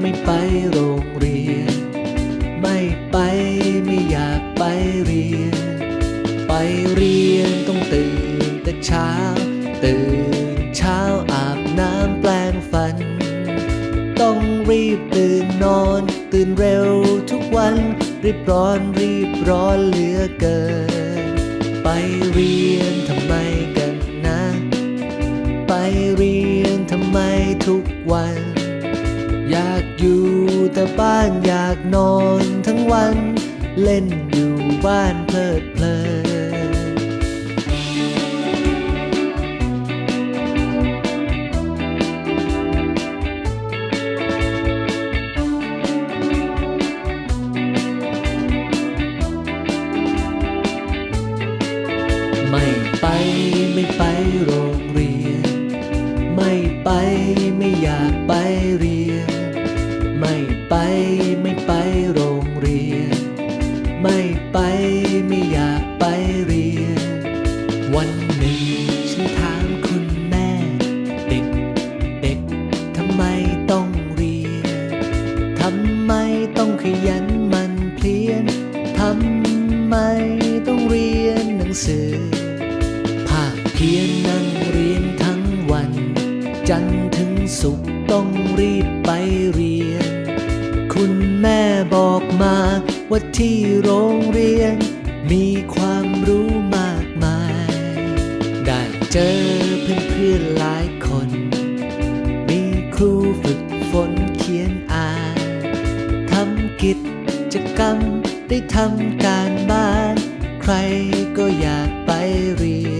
ไม่ไปโรงเรียน ไม่ไปไม่อยากไปเรียน ไปเรียนต้องตื่นแต่เช้า ตื่นเช้าอาบน้ำแปลงฟัน ต้องรีบตื่นนอน ตื่นเร็วทุกวัน รีบร้อนรีบร้อนเหลือเกิน ไปเรียน แต่บ้านอยากนอนทั้งวัน เล่นอยู่บ้านเพลิดเพลินไม่ไป ว่าที่โรงเรียน มีความรู้มากมาย ได้เจอเพื่อนเพื่อนหลายคน มีครูฝึกฝนเขียนอ่านทำกิจกรรมได้ทำการบ้าน ใครก็อยากไปเรียน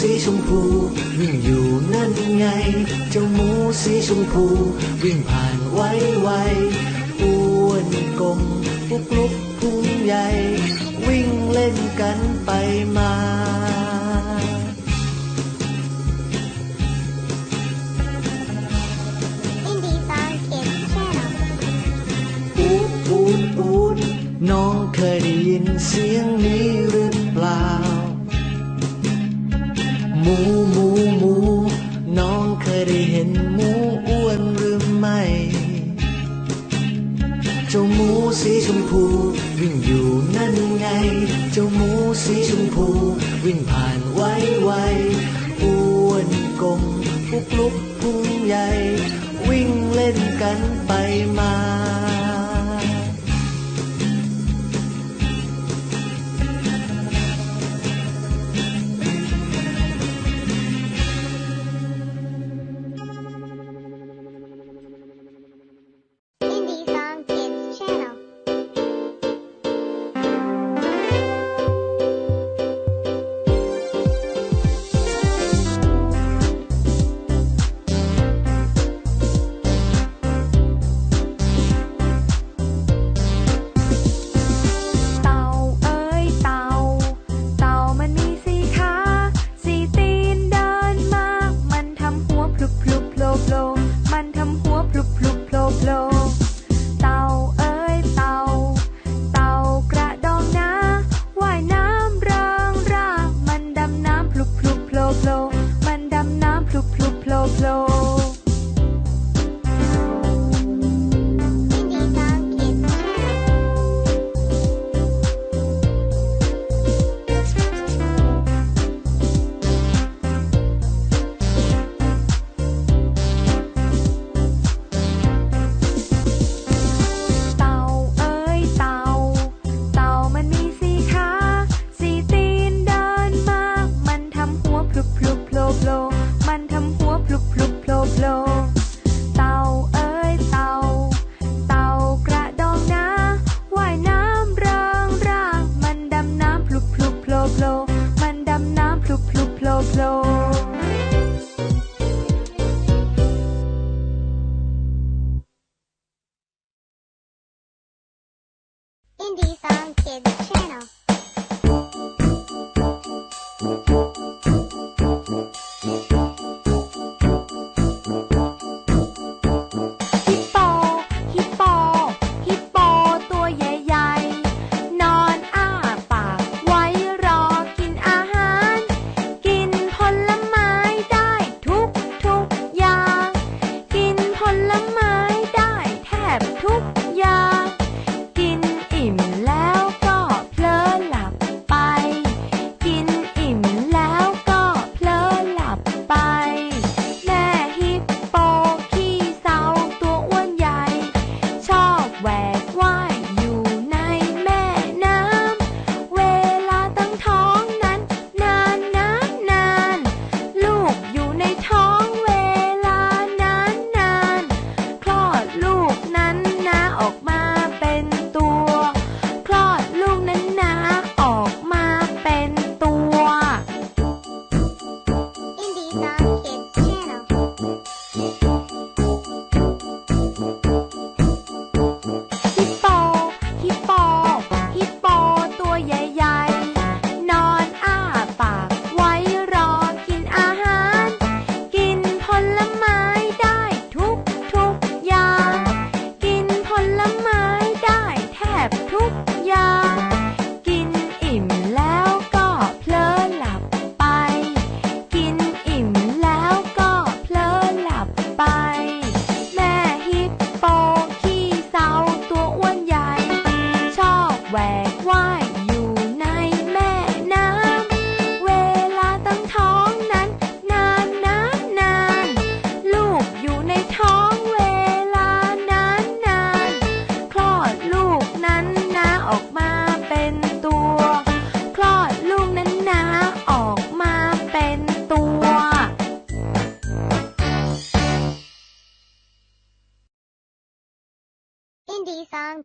สีชมพูวิ่งอยู่นั่นไง เจ้าหมูสีชมพูวิ่งผ่านไวไวอ้วนกลมปุกลุกพุงใหญ่ วิ่งเล่นกันไปมาน้องเคยได้ยินเสียง วิ่งอยู่นั่นไง เจ้าหมูสีชมพู วิ่งผ่านว Candy Song Kids channel.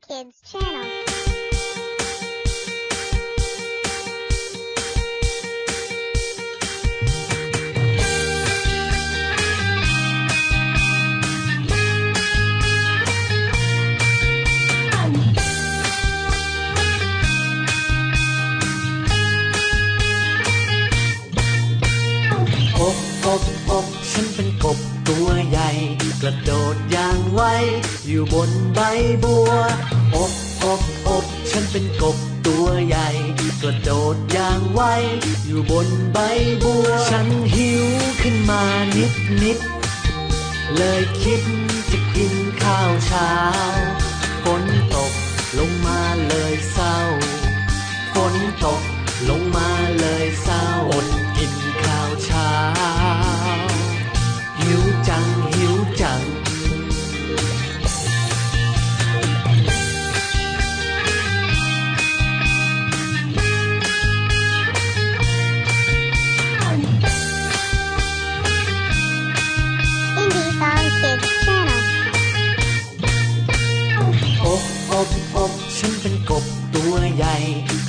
Kids Channel กฉันเป็นกบตัวใหญ่ กระโดดอย่างไว อยู่บนใบบัว เป็นกบตัวใหญ่ กระโดดอย่างไว อยู่บนใบบัว ฉันหิวขึ้นมานิดนิด เลยคิดจะกินข้าวเช้าฝนตกลงมาเลยเศร้าฝนตกลงมาเลยเศร้าอด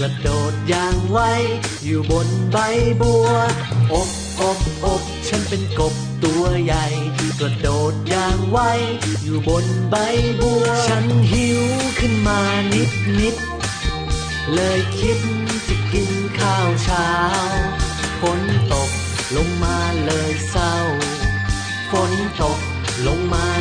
ระโดดอย่างไว อยู่บนใบบัว อบอบอบฉันเป็นกบตัวใหญ่ กระโดดอย่างไว อยู่บนใบบัว ฉันหิวขึ้นมานิดนิด เลยคิดจะกินข้าวเช้า ฝนตกลงมาเลยเศร้า ฝนตกลงมา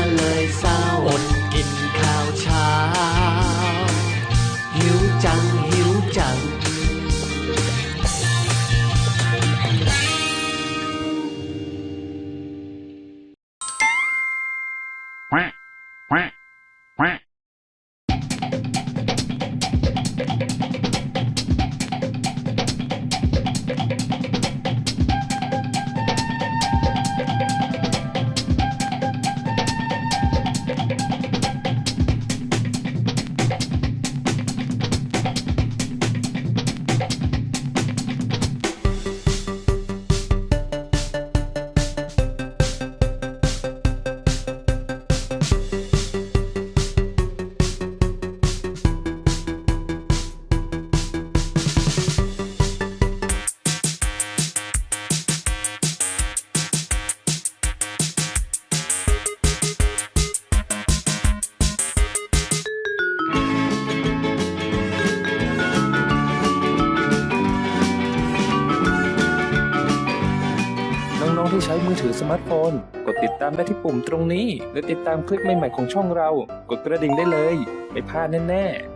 น้องที่ใช้มือถือสมาร์ทโฟน กดติดตามได้ที่ปุ่มตรงนี้ และติดตามคลิปใหม่ๆของช่องเรา กดกระดิ่งได้เลย ไม่พลาดแน่ๆ